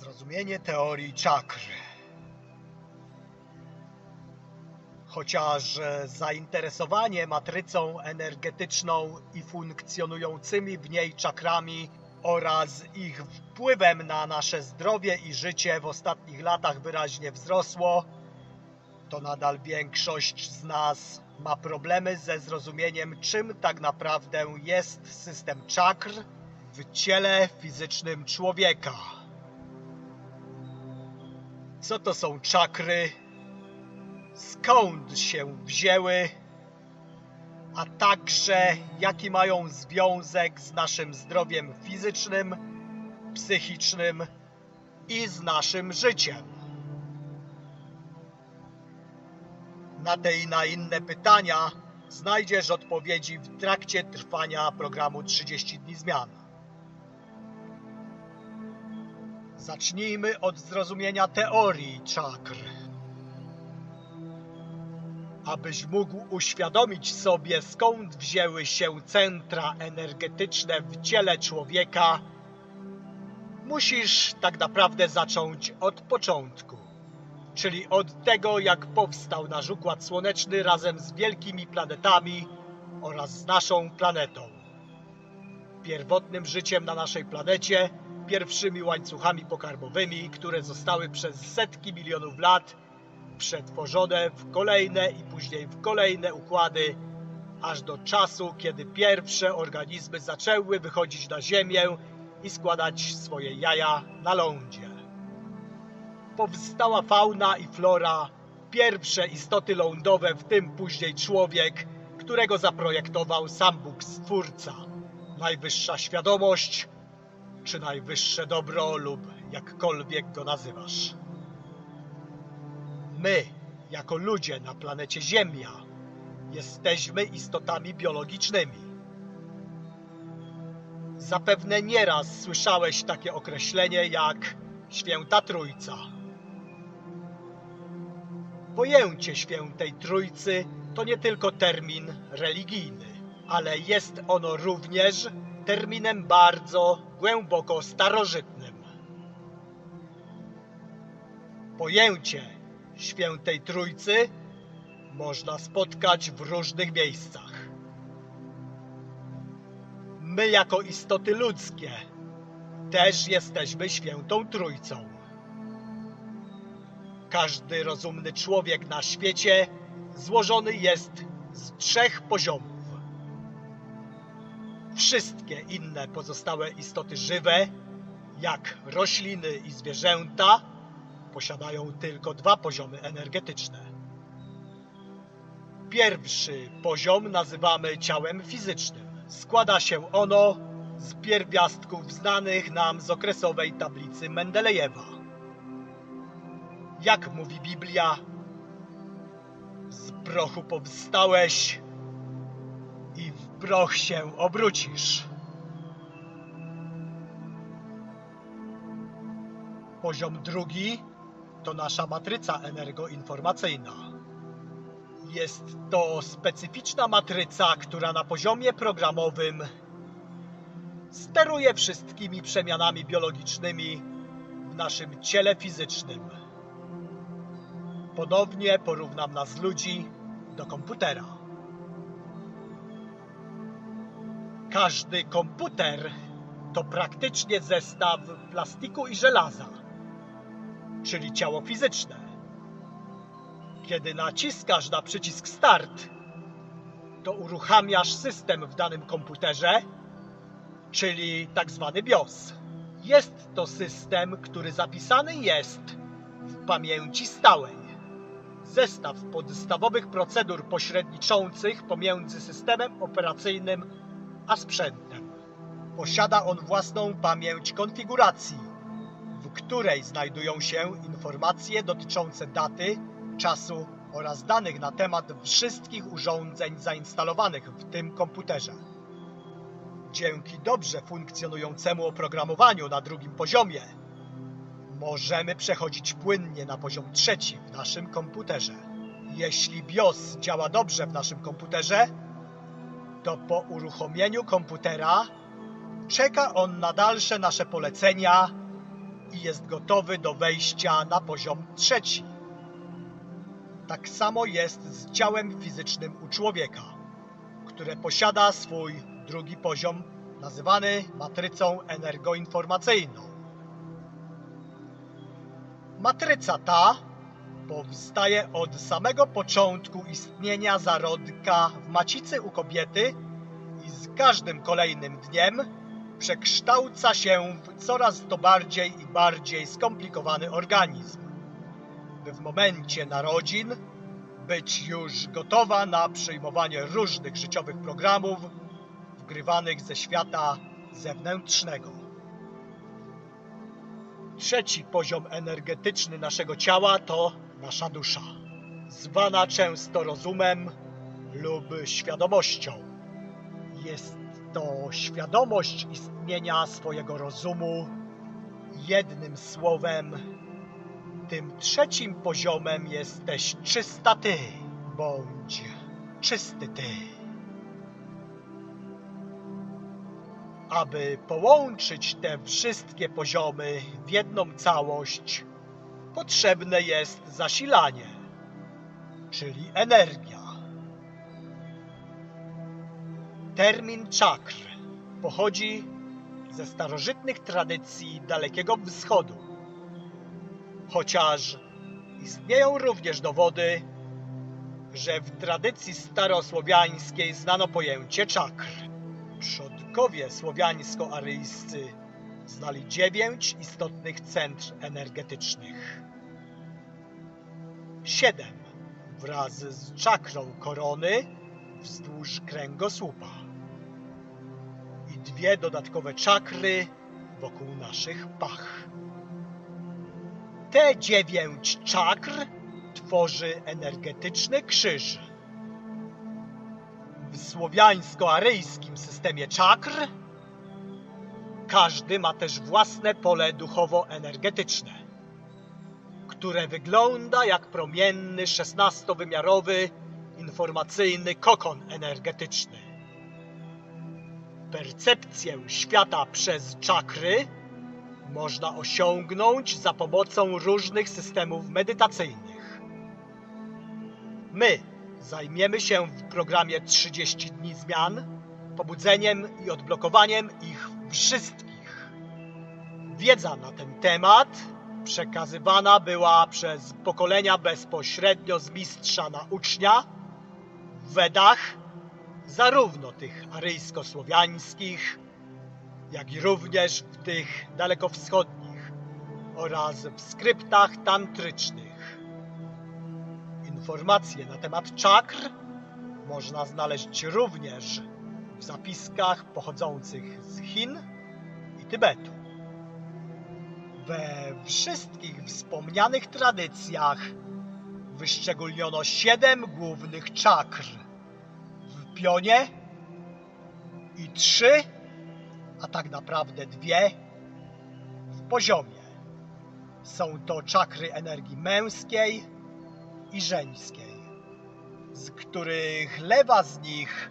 Zrozumienie teorii czakr. Chociaż zainteresowanie matrycą energetyczną i funkcjonującymi w niej czakrami oraz ich wpływem na nasze zdrowie i życie w ostatnich latach wyraźnie wzrosło, to nadal większość z nas ma problemy ze zrozumieniem, czym tak naprawdę jest system czakr w ciele fizycznym człowieka. Co to są czakry? Skąd się wzięły? A także jaki mają związek z naszym zdrowiem fizycznym, psychicznym i z naszym życiem? Na te i na inne pytania znajdziesz odpowiedzi w trakcie trwania programu 30 dni zmian. Zacznijmy od zrozumienia teorii czakr. Abyś mógł uświadomić sobie, skąd wzięły się centra energetyczne w ciele człowieka, musisz tak naprawdę zacząć od początku, czyli od tego, jak powstał nasz Układ Słoneczny razem z wielkimi planetami oraz z naszą planetą. Pierwotnym życiem na naszej planecie pierwszymi łańcuchami pokarmowymi, które zostały przez setki milionów lat przetworzone w kolejne i później w kolejne układy, aż do czasu, kiedy pierwsze organizmy zaczęły wychodzić na Ziemię i składać swoje jaja na lądzie. Powstała fauna i flora, pierwsze istoty lądowe, w tym później człowiek, którego zaprojektował sam Bóg Stwórca. Najwyższa świadomość, czy najwyższe dobro lub jakkolwiek go nazywasz. My, jako ludzie na planecie Ziemia, jesteśmy istotami biologicznymi. Zapewne nieraz słyszałeś takie określenie jak Święta Trójca. Pojęcie Świętej Trójcy to nie tylko termin religijny, ale jest ono również terminem bardzo głęboko starożytnym. Pojęcie Świętej Trójcy można spotkać w różnych miejscach. My jako istoty ludzkie też jesteśmy Świętą Trójcą. Każdy rozumny człowiek na świecie złożony jest z trzech poziomów. Wszystkie inne pozostałe istoty żywe, jak rośliny i zwierzęta, posiadają tylko dwa poziomy energetyczne. Pierwszy poziom nazywamy ciałem fizycznym. Składa się ono z pierwiastków znanych nam z okresowej tablicy Mendelejewa. Jak mówi Biblia, z prochu powstałeś proch się obrócisz. Poziom drugi to nasza matryca energoinformacyjna. Jest to specyficzna matryca, która na poziomie programowym steruje wszystkimi przemianami biologicznymi w naszym ciele fizycznym. Ponownie porównam nas ludzi do komputera. Każdy komputer to praktycznie zestaw plastiku i żelaza, czyli ciało fizyczne. Kiedy naciskasz na przycisk Start, to uruchamiasz system w danym komputerze, czyli tak zwany BIOS. Jest to system, który zapisany jest w pamięci stałej. Zestaw podstawowych procedur pośredniczących pomiędzy systemem operacyjnym a sprzętem. Posiada on własną pamięć konfiguracji, w której znajdują się informacje dotyczące daty, czasu oraz danych na temat wszystkich urządzeń zainstalowanych w tym komputerze. Dzięki dobrze funkcjonującemu oprogramowaniu na drugim poziomie możemy przechodzić płynnie na poziom trzeci w naszym komputerze. Jeśli BIOS działa dobrze w naszym komputerze, to po uruchomieniu komputera czeka on na dalsze nasze polecenia i jest gotowy do wejścia na poziom trzeci. Tak samo jest z ciałem fizycznym u człowieka, które posiada swój drugi poziom, nazywany matrycą energoinformacyjną. Matryca ta powstaje od samego początku istnienia zarodka w macicy u kobiety i z każdym kolejnym dniem przekształca się w coraz to bardziej i bardziej skomplikowany organizm, by w momencie narodzin być już gotowa na przyjmowanie różnych życiowych programów wgrywanych ze świata zewnętrznego. Trzeci poziom energetyczny naszego ciała to nasza dusza, zwana często rozumem lub świadomością. Jest to świadomość istnienia swojego rozumu. Jednym słowem, tym trzecim poziomem jesteś czysta ty, bądź czysty ty. Aby połączyć te wszystkie poziomy w jedną całość, potrzebne jest zasilanie, czyli energia. Termin czakr pochodzi ze starożytnych tradycji Dalekiego Wschodu, chociaż istnieją również dowody, że w tradycji starosłowiańskiej znano pojęcie czakr. Przodkowie słowiańsko-aryjscy znali dziewięć istotnych centr energetycznych. Siedem wraz z czakrą korony wzdłuż kręgosłupa i dwie dodatkowe czakry wokół naszych pach. Te dziewięć czakr tworzy energetyczny krzyż. W słowiańsko-aryjskim systemie czakr każdy ma też własne pole duchowo-energetyczne, które wygląda jak promienny szesnastowymiarowy informacyjny kokon energetyczny. Percepcję świata przez czakry można osiągnąć za pomocą różnych systemów medytacyjnych. My zajmiemy się w programie 30 dni zmian pobudzeniem i odblokowaniem ich wszystkich. Wiedza na ten temat przekazywana była przez pokolenia bezpośrednio z mistrza na ucznia w Wedach, zarówno tych aryjsko-słowiańskich, jak i również w tych dalekowschodnich oraz w skryptach tantrycznych. Informacje na temat czakr można znaleźć również w zapiskach pochodzących z Chin i Tybetu. We wszystkich wspomnianych tradycjach wyszczególniono siedem głównych czakr w pionie i trzy, a tak naprawdę dwie w poziomie. Są to czakry energii męskiej i żeńskiej, z których lewa z nich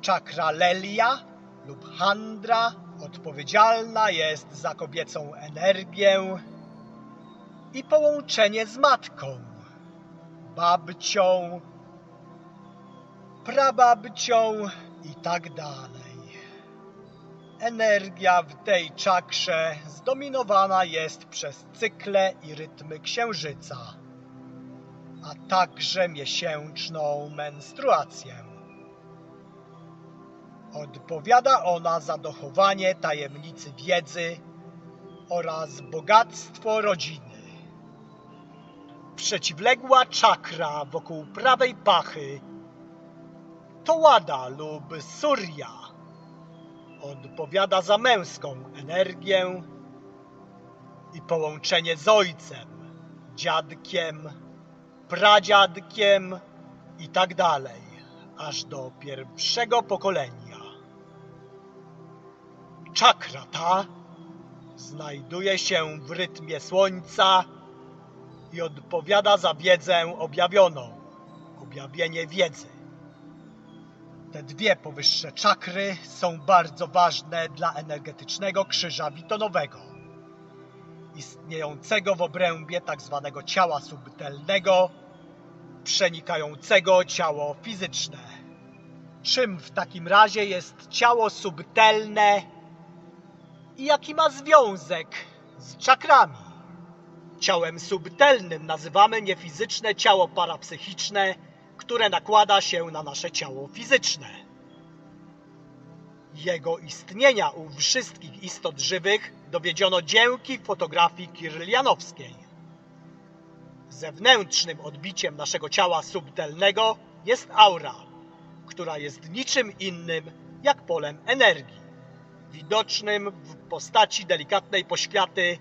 czakra lelia lub handra odpowiedzialna jest za kobiecą energię i połączenie z matką, babcią, prababcią i tak dalej. Energia w tej czakrze zdominowana jest przez cykle i rytmy księżyca, a także miesięczną menstruację. Odpowiada ona za dochowanie tajemnicy wiedzy oraz bogactwo rodziny. Przeciwległa czakra wokół prawej pachy to łada lub surya. Odpowiada za męską energię i połączenie z ojcem, dziadkiem, pradziadkiem i tak dalej, aż do pierwszego pokolenia. Czakra ta znajduje się w rytmie słońca i odpowiada za wiedzę objawioną, objawienie wiedzy. Te dwie powyższe czakry są bardzo ważne dla energetycznego krzyża witonowego istniejącego w obrębie tak zwanego ciała subtelnego, przenikającego ciało fizyczne. Czym w takim razie jest ciało subtelne jaki ma związek z czakrami? Ciałem subtelnym nazywamy niefizyczne ciało parapsychiczne, które nakłada się na nasze ciało fizyczne. Jego istnienia u wszystkich istot żywych dowiedziono dzięki fotografii kirlianowskiej. Zewnętrznym odbiciem naszego ciała subtelnego jest aura, która jest niczym innym jak polem energii, widocznym w postaci delikatnej poświaty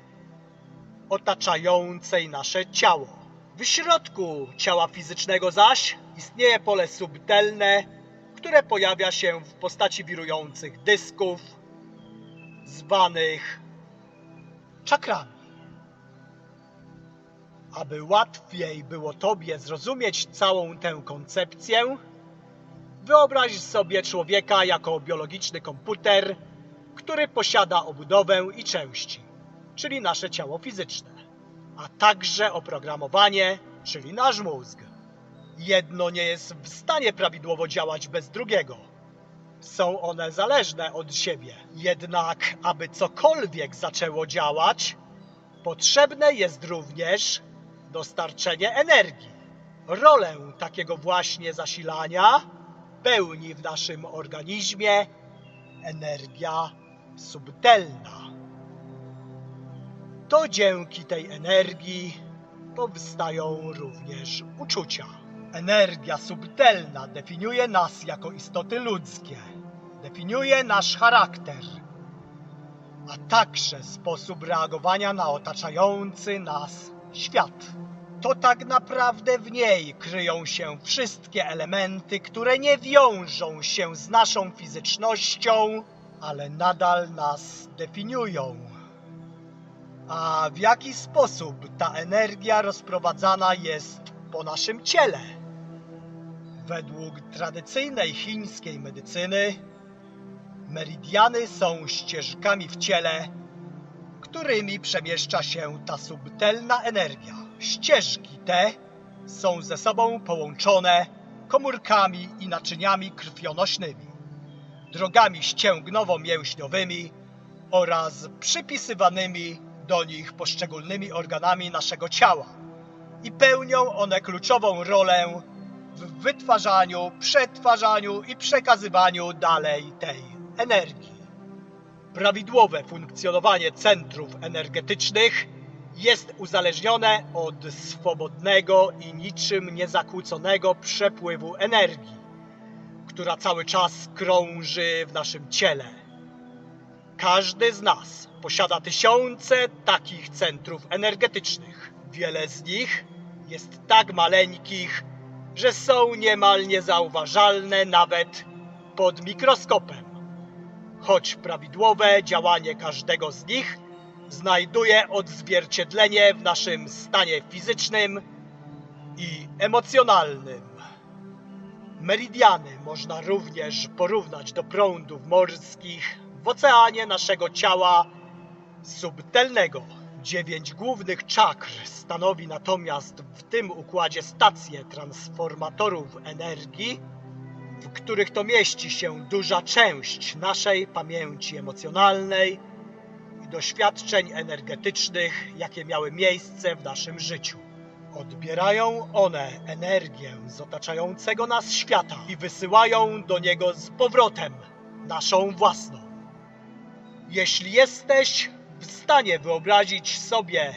otaczającej nasze ciało. W środku ciała fizycznego zaś istnieje pole subtelne, które pojawia się w postaci wirujących dysków, zwanych czakrami. Aby łatwiej było Tobie zrozumieć całą tę koncepcję, wyobraź sobie człowieka jako biologiczny komputer, który posiada obudowę i części, czyli nasze ciało fizyczne, a także oprogramowanie, czyli nasz mózg. Jedno nie jest w stanie prawidłowo działać bez drugiego. Są one zależne od siebie. Jednak, aby cokolwiek zaczęło działać, potrzebne jest również dostarczenie energii. Rolę takiego właśnie zasilania pełni w naszym organizmie energia subtelna. To dzięki tej energii powstają również uczucia. Energia subtelna definiuje nas jako istoty ludzkie, definiuje nasz charakter, a także sposób reagowania na otaczający nas świat. To tak naprawdę w niej kryją się wszystkie elementy, które nie wiążą się z naszą fizycznością, ale nadal nas definiują. A w jaki sposób ta energia rozprowadzana jest po naszym ciele? Według tradycyjnej chińskiej medycyny, meridiany są ścieżkami w ciele, którymi przemieszcza się ta subtelna energia. Ścieżki te są ze sobą połączone komórkami i naczyniami krwionośnymi, drogami ścięgnowo-mięśniowymi oraz przypisywanymi do nich poszczególnymi organami naszego ciała i pełnią one kluczową rolę w wytwarzaniu, przetwarzaniu i przekazywaniu dalej tej energii. Prawidłowe funkcjonowanie centrów energetycznych jest uzależnione od swobodnego i niczym niezakłóconego przepływu energii, która cały czas krąży w naszym ciele. Każdy z nas posiada tysiące takich centrów energetycznych. Wiele z nich jest tak maleńkich, że są niemal niezauważalne nawet pod mikroskopem. Choć prawidłowe działanie każdego z nich znajduje odzwierciedlenie w naszym stanie fizycznym i emocjonalnym. Meridiany można również porównać do prądów morskich w oceanie naszego ciała subtelnego. Dziewięć głównych czakr stanowi natomiast w tym układzie stacje transformatorów energii, w których to mieści się duża część naszej pamięci emocjonalnej i doświadczeń energetycznych, jakie miały miejsce w naszym życiu. Odbierają one energię z otaczającego nas świata i wysyłają do niego z powrotem naszą własną. Jeśli jesteś w stanie wyobrazić sobie,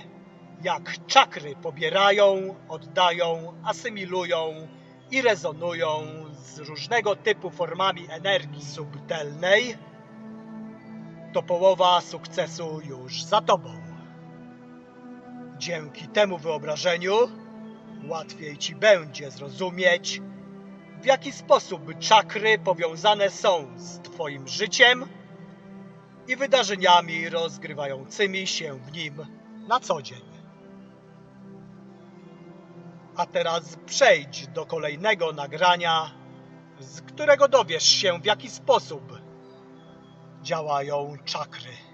jak czakry pobierają, oddają, asymilują i rezonują z różnego typu formami energii subtelnej, to połowa sukcesu już za tobą. Dzięki temu wyobrażeniu łatwiej ci będzie zrozumieć, w jaki sposób czakry powiązane są z twoim życiem i wydarzeniami rozgrywającymi się w nim na co dzień. A teraz przejdź do kolejnego nagrania, z którego dowiesz się w jaki sposób działają czakry.